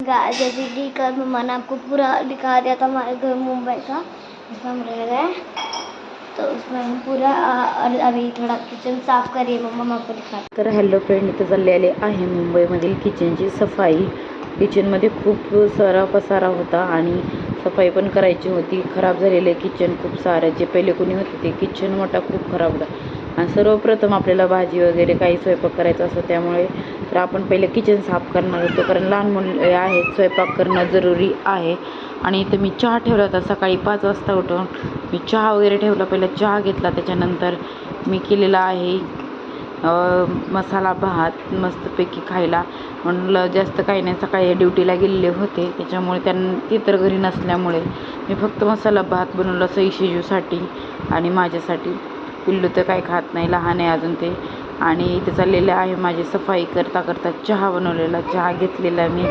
जैसे कि कल मैंने आपको पूरा दिखा दिया था हमारे घर मुंबई का जिसमें हम रह रहे हैं। तो उसमें हम पूरा और अभी थोड़ा किचन साफ करिए मम्मा मैं आपको दिखा तर हॅलो फ्रेंड इथं चाललेले आहे मुंबईमधील किचनची सफाई. किचनमध्ये खूप सारा पसारा होता आणि सफाई पण करायची होती. खराब झालेले किचन खूप सारं. जे पहिले कोणी होते ते किचन मोठा खूप खराब होता. आणि सर्वप्रथम आपल्याला भाजी वगैरे काही स्वयंपाक करायचा असतो त्यामुळे तर आपण पहिले किचन साफ करणार होतो. कारण लहान मुले आहेत स्वयंपाक करणं जरुरी आहे. आणि इथं मी चहा ठेवला होता. सकाळी पाच वाजता उठून मी चहा वगैरे ठेवला. पहिला चहा घेतला. त्याच्यानंतर मी केलेला आहे मसाला भात मस्तपैकी खायला. म्हणलं जास्त काही नाही. सकाळी ड्युटीला गेलेले होते. त्याच्यामुळे त्यां ते तर घरी नसल्यामुळे मी फक्त मसाला भात बनवला. सई शिजूसाठी आणि माझ्यासाठी. पिल्लू तर काही खात नाही. लहान आहे अजून ते. आणि इथे चाललेलं आहे माझी सफाई करता करता चहा बनवलेला चहा घेतलेला मी.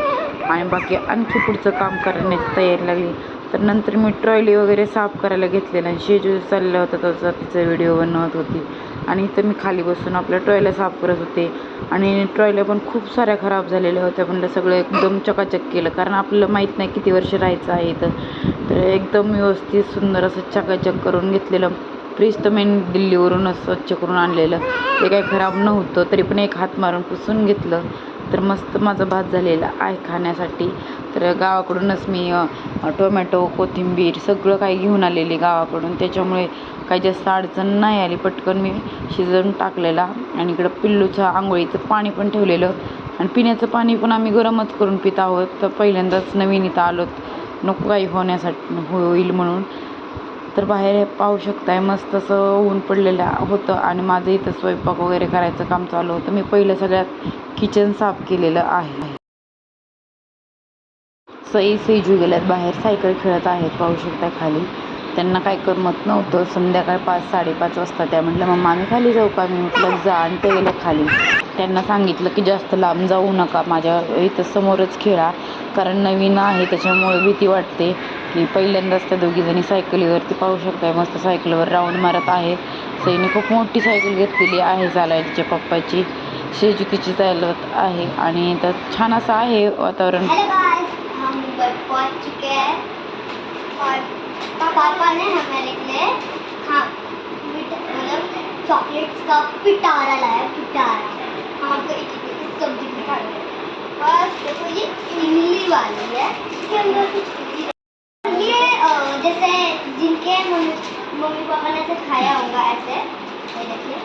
आणि बाकी आणखी पुढचं काम करण्याची तयारी लागली. तर नंतर मी ट्रॉयली वगैरे साफ करायला घेतलेलं आणि शेजू चाललं होतं त्याचा तिचा व्हिडिओ बनवत होती. आणि इथं मी खाली बसून आपल्या ट्रॉयला साफ करत होते. आणि ट्रॉयला पण खूप साऱ्या खराब झालेल्या होत्या म्हणलं सगळं एकदम चकाचक केलं. कारण आपल्याला माहीत नाही किती वर्ष राहायचं आहे इथं. तर एकदम व्यवस्थित सुंदर असं चकाचक करून घेतलेलं. फ्रीज तर मेन दिल्लीवरूनच स्वच्छ करून आणलेलं. ते काही खराब नव्हतं तरी पण एक हात मारून पुसून घेतलं. तर मस्त माझा भात झालेला आहे खाण्यासाठी. तर गावाकडूनच मी टोमॅटो कोथिंबीर सगळं काही घेऊन आलेली गावाकडून. त्याच्यामुळे काही जास्त अडचण नाही आली. पटकन मी शिजवून टाकलेला आणि इकडं पिल्लूच्या आंघोळीचं पाणी पण ठेवलेलं. आणि पिण्याचं पाणी पण आम्ही गरमच करून पित आहोत. तर पहिल्यांदाच नवीन इथं आलोत. नको काही होण्यासाठी होईल म्हणून. तर बाहेर हे पाहू शकताय मस्त असं ऊन पडलेलं होतं आणि माझं इथं स्वयंपाक वगैरे करायचं काम चालू होतं. मी पहिलं सगळ्यात किचन साफ केलेलं आहे. सई सेजू गेल्यात बाहेर सायकल खेळत आहेत पाहू शकताय खाली. त्यांना काय करमत नव्हतं. संध्याकाळ पाच साडेपाच वाजता त्या म्हटलं मम्मा आम्ही खाली जाऊ का? मी म्हटलं जा. आणि ते गेलं खाली. त्यांना सांगितलं की जास्त लांब जाऊ नका. माझ्या इथं समोरच खेळा. कारण नवीन आहे त्याच्यामुळे भीती वाटते की पहिल्यांदाच त्या दोघीजणी सायकलीवरती पाहू शकताय. मस्त सायकलवर राऊंड मारत आहे. सईने खूप मोठी सायकल घेतलेली आहे चालायला तिच्या पप्पाची. शेजुकीची चालत चालवत आहे आणि तर छान असं आहे वातावरण. चॉकलेट्स का पिटारा लाया पिटारा। हम आपको एक एक सब्जी पिटारा बस देखो ये इमली वाली है, इसके अंदर कुछ ये जैसे जिनके मम्मी मम्मी पापा ने ऐसे खाया होगा, ऐसे, ये देखिए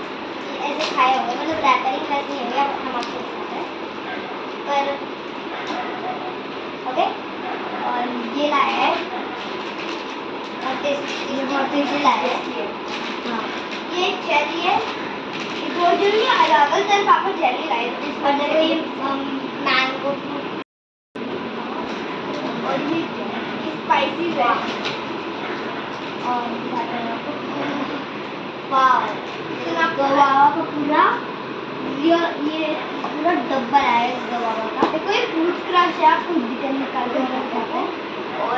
ऐसे खाया होगा मतलब रैपरिंग वैसे नहीं होगा, हम आपको पर ओके और ये लाया है, और टेस्टी, ये बहुत टेस्टी लाया है। हाँ ये जेली है दो जेली अलग अलग पापा जेली लाए थे। इसका जेली मैंगो और ये स्पाइसी और गवावा का पूरा ये ये पूरा डब्बा है गवावा का। देखो ये फ्रूट क्रश है आपको डिटेल निकाल कर रख जाता है। और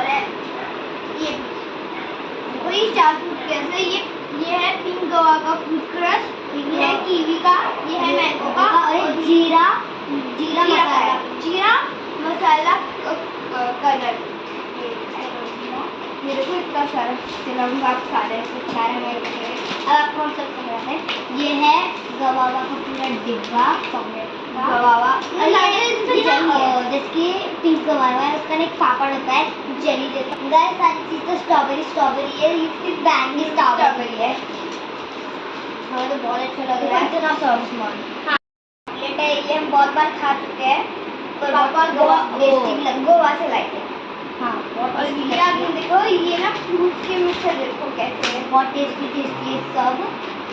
ये देखो ये चार फ्रूट क्रश है ये ये है पिंक गवा का फ्रूट क्रश ये है कीवी का ये है मैंगो का और जीरा जीरा मसाला। जीरा मसाला कलर को इतना सारा आप सारे सारे मैं अब आपको हम सब समझाते हैं। ये है गवावा का पूरा डिब्बा चॉकलेट गवावा। और ये ये ना, अ, जैसे पिंक गवावा है उसका एक पापड़ होता है जेली जैसा सारी चीज़ तो स्ट्रॉबेरी स्ट्रॉबेरी है। ये फिर स्ट्रॉबेरी है। हमें तो बहुत अच्छा लग रहा है। इतना है ये हम बहुत बार खा चुके हैं। पापा गोवा गोवा से लाए ना फ्रूट के मिक्सर देखो कैसे है बहुत टेस्टी टेस्टी है सब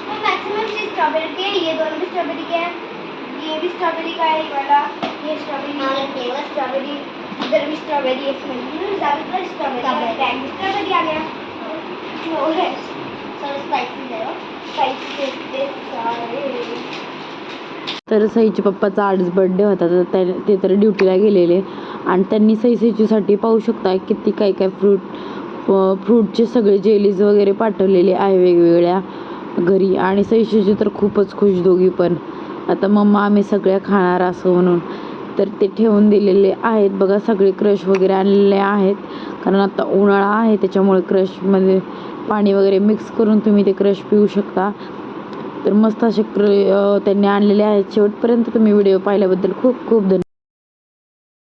तो मैक्सिमम चीज स्ट्रॉबेरी के ये दोनों भी स्ट्रॉबेरी के हैं ये भी स्ट्रॉबेरी का है ये वाला ये स्ट्रॉबेरी है फ्लेवर स्ट्रॉबेरी इधर भी स्ट्रॉबेरी है इसमें ज़्यादातर स्ट्रॉबेरी स्ट्रॉबेरी आ गया वो है सर स्पाइसी है स्पाइसी टेस्ट सारे तर सईच्या पप्पाचा आजच बड्डे होता तर त्या ते तर ड्युटीला गेलेले. आणि त्यांनी सई सईचीसाठी पाहू शकता किती काय काय फ्रूट फ्रूटचे सगळे जेलीज वगैरे पाठवलेले आहे वेगवेगळ्या घरी. आणि सई तर खूपच खुश दोघी पण. आता मम्मा आम्ही सगळ्या खाणार असं म्हणून. तर ते ठेवून दिलेले आहेत. बघा सगळे क्रश वगैरे आणलेले आहेत. कारण आता उन्हाळा आहे त्याच्यामुळे क्रशमध्ये पाणी वगैरे मिक्स करून तुम्ही ते क्रश पिऊ शकता. तर मस्त असे क्र त्यांनी आणलेले आहेत. शेवटपर्यंत तुम्ही व्हिडिओ पाहिल्याबद्दल खूप खूप धन्यवाद.